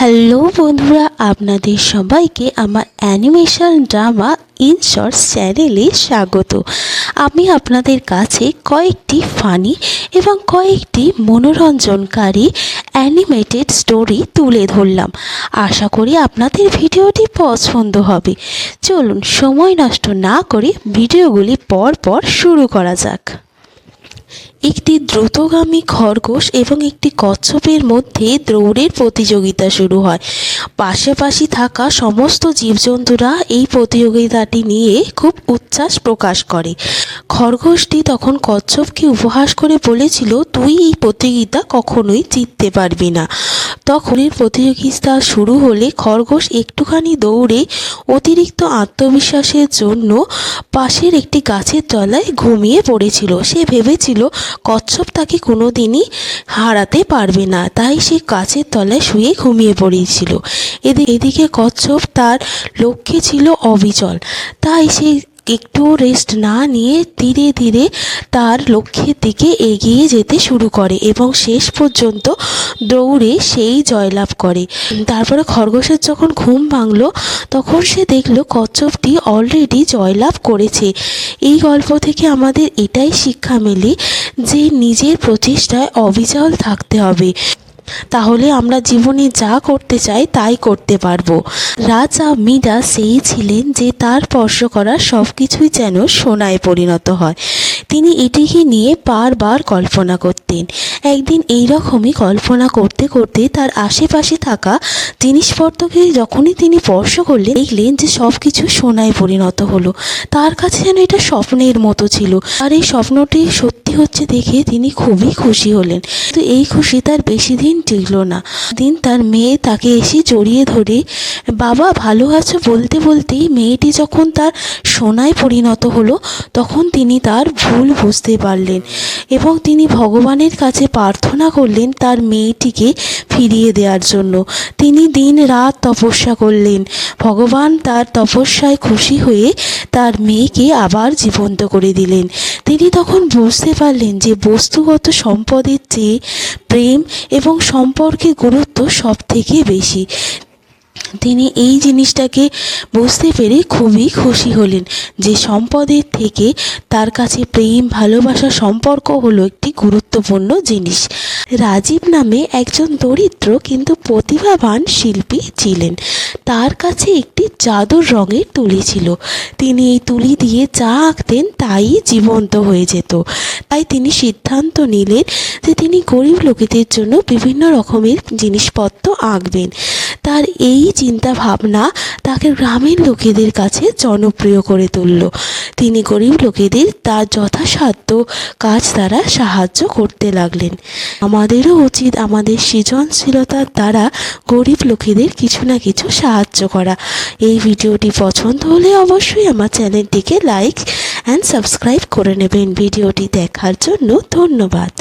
Hello বন্ধুরা, আপনাদের সবাইকে আমার অ্যানিমেশন ড্রামা ইন শর্টস চ্যানেলে স্বাগত। আমি আপনাদের কাছে কয়েকটি ফানি এবং কয়েকটি মনোরঞ্জনকারী অ্যানিমেটেড স্টোরি তুলে ধরলাম। আশা করি আপনাদের ভিডিওটি পছন্দ হবে। চলুন, সময় নষ্ট না করে ভিডিওগুলি পর পর শুরু করা যাক। একটি দ্রুতগামী খরগোশ এবং একটি কচ্ছপের মধ্যে দৌড়ের প্রতিযোগিতা শুরু হয়। পাশাপাশি থাকা সমস্ত জীবজন্তুরা এই প্রতিযোগিতাটি নিয়ে খুব উচ্ছ্বাস প্রকাশ করে। খরগোশটি তখন কচ্ছপকে উপহাস করে বলেছিল, তুই এই প্রতিযোগিতা কখনোই জিততে পারবি না। তখন এর প্রতিযোগিতা শুরু হলে খরগোশ একটুখানি দৌড়ে অতিরিক্ত আত্মবিশ্বাসের জন্য পাশের একটি গাছের তলায় ঘুমিয়ে পড়েছিল। সে ভেবেছিল কচ্ছপ তাকে কোনো দিনই হারাতে পারবে না। তাই সে কাছের তলায় শুয়ে ঘুমিয়ে পড়েছিল। এদি- এদিকে কচ্ছপ তার লক্ষ্যে ছিল অবিচল। তাই সে একটু রেস্ট না নিয়ে ধীরে ধীরে তার লক্ষ্যের দিকে এগিয়ে যেতে শুরু করে এবং শেষ পর্যন্ত দৌড়ে সেই জয়লাভ করে। তারপরে খরগোশের যখন ঘুম ভাঙলো, তখন সে দেখল কচ্ছপটি অলরেডি জয়লাভ করেছে। এই গল্প থেকে আমাদের এটাই শিক্ষা মেলে যে নিজের প্রচেষ্টায় অবিচল থাকতে হবে। তাহলে আমরা জীবনে যা করতে চাই তাই করতে পারব। রাজা মিডা সেই ছিলেন যে তার স্পর্শ করা সব কিছুই যেন সোনায় পরিণত হয়। তিনি এটিকে নিয়ে বারবার কল্পনা করতেন। একদিন এই রকমই কল্পনা করতে করতে তার আশেপাশে থাকা জিনিসপত্রকে যখনই তিনি স্পর্শ করলেন, দেখলেন যে সব কিছু সোনায় পরিণত হলো। তার কাছে যেন এটা স্বপ্নের মতো ছিল। আর এই স্বপ্নটি সত্যি হচ্ছে দেখে তিনি খুবই খুশি হলেন। তো এই খুশি তার বেশি দিন টিকলো না। দিন তার মেয়ে তাকে এসে জড়িয়ে ধরে, বাবা, ভালো আছো? বলতে বলতেই মেয়েটি যখন তার সোনায় পরিণত হলো, তখন তিনি তার ভুল বুঝতে পারলেন এবং তিনি ভগবানের কাছে প্রার্থনা করলেন তার মেয়েটিকে ফিরিয়ে দেওয়ার জন্য। তিনি দিন রাত তপস্যা করলেন। ভগবান তার তপস্যায় খুশি হয়ে তার মেয়েকে আবার জীবন্ত করে দিলেন। তিনি তখন বুঝতে পারলেন যে বস্তুগত সম্পদের চেয়ে প্রেম এবং সম্পর্কে গুরুত্ব সব থেকে বেশি। তিনি এই জিনিসটাকে বুঝতে পেরে খুবই খুশি হলেন যে সম্পদের থেকে তার কাছে প্রেম, ভালোবাসা সম্পর্ক হলো একটি গুরুত্বপূর্ণ জিনিস। রাজীব নামে একজন দরিদ্র কিন্তু প্রতিভাবান শিল্পী ছিলেন। তার কাছে একটি জাদুর রঙের তুলি ছিল। তিনি এই তুলি দিয়ে যা আঁকতেন তাই জীবন্ত হয়ে যেত। তাই তিনি সিদ্ধান্ত নিলেন যে তিনি গরিব লোকেদের জন্য বিভিন্ন রকমের জিনিসপত্র আঁকবেন। তার এই চিন্তা ভাবনা তাকে গ্রামের লোকেদের কাছে জনপ্রিয় করে তুলল। তিনি গরিব লোকেদের তার যথাসাধ্য কাজ দ্বারা সাহায্য করতে লাগলেন। আমাদেরও উচিত আমাদের সৃজনশীলতার দ্বারা গরিব লোকেদের কিছু না কিছু সাহায্য করা। এই ভিডিওটি পছন্দ হলে অবশ্যই আমার চ্যানেলটিকে লাইক অ্যান্ড সাবস্ক্রাইব করে নেবেন। ভিডিওটি দেখার জন্য ধন্যবাদ।